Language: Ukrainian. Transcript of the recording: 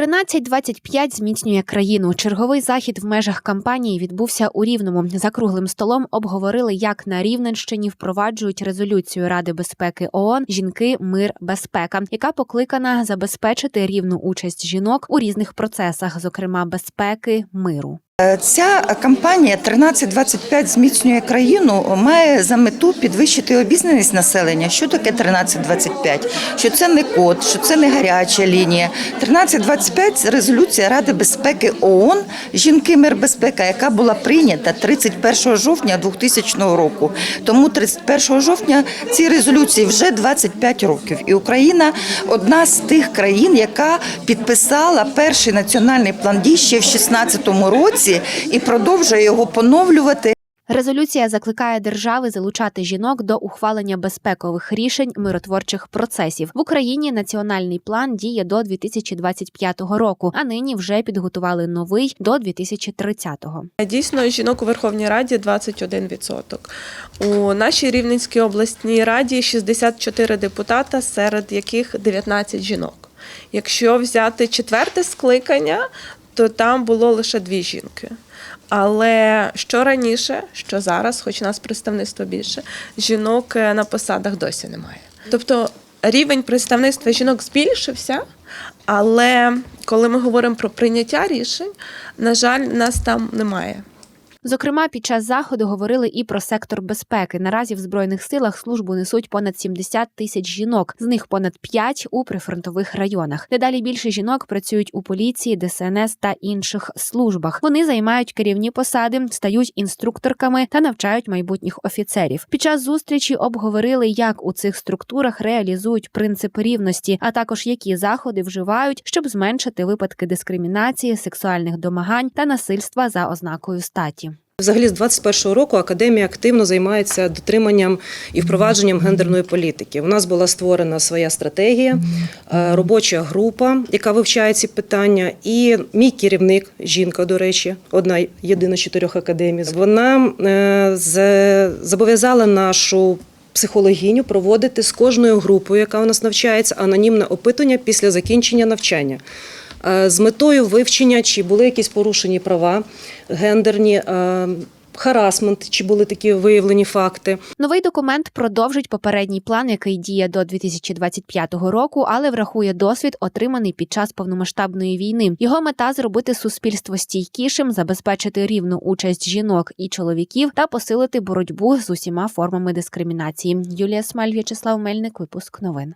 13.25 зміцнює країну. Черговий захід в межах кампанії відбувся у Рівному. За круглим столом обговорили, як на Рівненщині впроваджують резолюцію Ради безпеки ООН Жінки, мир, безпека, яка покликана забезпечити рівну участь жінок у різних процесах, зокрема безпеки, миру. Ця кампанія 1325 зміцнює країну має за мету підвищити обізнаність населення. Що таке 1325? Що це не код, що це не гаряча лінія. 1325 – це резолюція Ради безпеки ООН Жінки мир безпека, яка була прийнята 31 жовтня 2000 року. Тому 31 жовтня цій резолюції вже 25 років. І Україна одна з тих країн, яка підписала перший національний план дій ще в 16 році і продовжує його поновлювати. Резолюція закликає держави залучати жінок до ухвалення безпекових рішень миротворчих процесів. В Україні національний план діє до 2025 року, а нині вже підготували новий до 2030-го. Дійсно, жінок у Верховній Раді 21%. У нашій Рівненській обласній раді 64 депутата, серед яких 19 жінок. Якщо взяти четверте скликання, то там було лише дві жінки. Але що раніше, що зараз, хоч нас представництво більше, жінок е, на посадах досі немає. Тобто рівень представництва жінок збільшився, але коли ми говоримо про прийняття рішень, на жаль, нас там немає. Зокрема, під час заходу говорили і про сектор безпеки. Наразі в збройних силах службу несуть понад 70 тисяч жінок, з них понад 5 у прифронтових районах. Дедалі більше жінок працюють у поліції, ДСНС та інших службах. Вони займають керівні посади, стають інструкторками та навчають майбутніх офіцерів. Під час зустрічі обговорили, як у цих структурах реалізують принцип рівності, а також які заходи вживають, щоб зменшити випадки дискримінації, сексуальних домагань та насильства за ознакою статі. Взагалі, з 21-го року академія активно займається дотриманням і впровадженням гендерної політики. У нас була створена своя стратегія, е, робоча група, яка вивчає ці питання. І мій керівник, жінка, до речі, одна єдина чотирьох академій. Вона е, зобов'язала нашу. Психологіню проводити з кожною групою, яка у нас навчається, анонімне опитування після закінчення навчання з метою вивчення, чи були якісь порушені права гендерні, е, харасмент, чи були такі виявлені факти. Новий документ продовжить попередній план, який діє до 2025 року, але врахує досвід, отриманий під час повномасштабної війни. Його мета зробити суспільство стійкішим, забезпечити рівну участь жінок і чоловіків та посилити боротьбу з усіма формами дискримінації. Юлія Смаль, В'ячеслав Мельник, випуск новин.